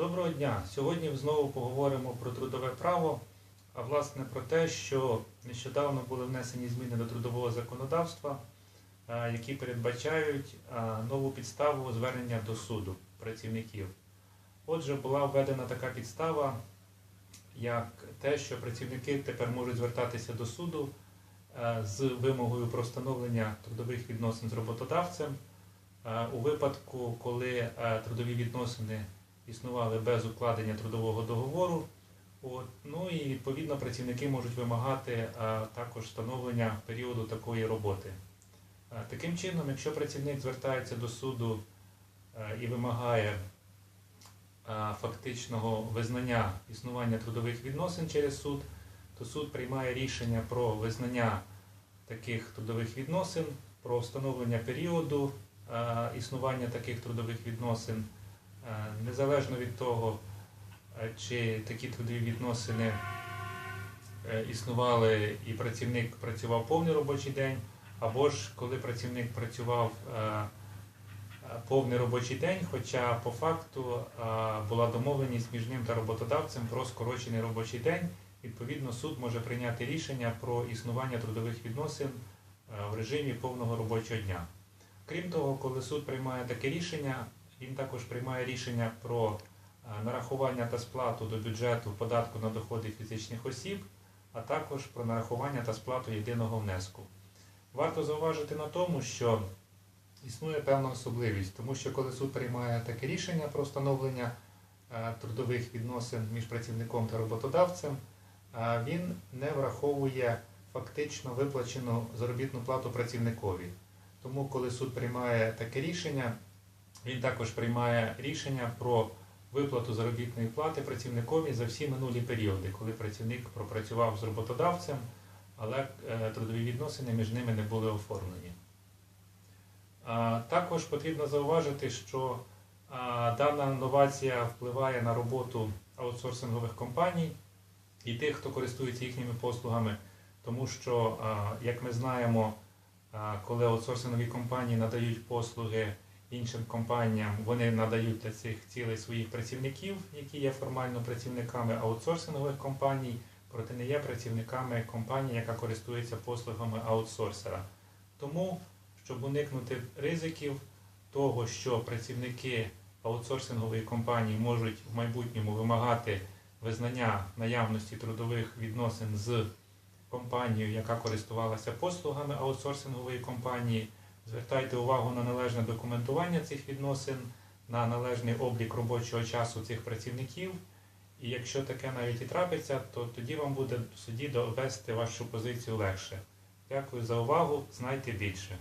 Доброго дня! Сьогодні знову поговоримо про трудове право, а власне про те, що нещодавно були внесені зміни до трудового законодавства, які передбачають нову підставу звернення до суду працівників. Отже, була введена така підстава, як те, що працівники тепер можуть звертатися до суду з вимогою про встановлення трудових відносин з роботодавцем у випадку, коли трудові відносини існували без укладення трудового договору. От, ну і відповідно працівники можуть вимагати а, також встановлення періоду такої роботи. А, таким чином, якщо працівник звертається до суду а, і вимагає а, фактичного визнання існування трудових відносин через суд, то суд приймає рішення про визнання таких трудових відносин, про встановлення періоду а, існування таких трудових відносин. Е, Незалежно від того, е, чи такі трудові відносини е, існували і працівник працював повний робочий день, або ж коли працівник працював повний робочий день, хоча по факту була домовленість між ним та роботодавцем про скорочений робочий день, відповідно суд може прийняти рішення про існування трудових відносин в режимі повного робочого дня. Крім того, коли суд приймає таке рішення, він також приймає рішення про е, нарахування та сплату до бюджету податку на доходи фізичних осіб, а також про нарахування та сплату єдиного внеску. Варто зауважити на тому, що існує певна особливість, тому що коли суд приймає таке рішення про встановлення е, трудових відносин між працівником та роботодавцем, е, він не враховує фактично виплачену заробітну плату працівникові. Тому, коли суд приймає таке рішення, він також приймає рішення про виплату заробітної плати працівникові за всі минулі періоди, коли працівник пропрацював з роботодавцем, але е, трудові відносини між ними не були оформлені. Також потрібно зауважити, що дана новація впливає на роботу аутсорсингових компаній і тих, хто користується їхніми послугами, тому що, як ми знаємо, коли аутсорсингові компанії надають послуги іншим компаніям, вони надають для цих цілей своїх працівників, які є формально працівниками аутсорсингових компаній, проте не є працівниками компанії, яка користується послугами аутсорсера. Тому, щоб уникнути ризиків того, що працівники аутсорсингової компанії можуть в майбутньому вимагати визнання наявності трудових відносин з компанією, яка користувалася послугами аутсорсингової компанії, звертайте увагу на належне документування цих відносин, на належний облік робочого часу цих працівників. І якщо таке навіть і трапиться, то тоді вам буде в суді довести вашу позицію легше. Дякую за увагу. Знайте більше.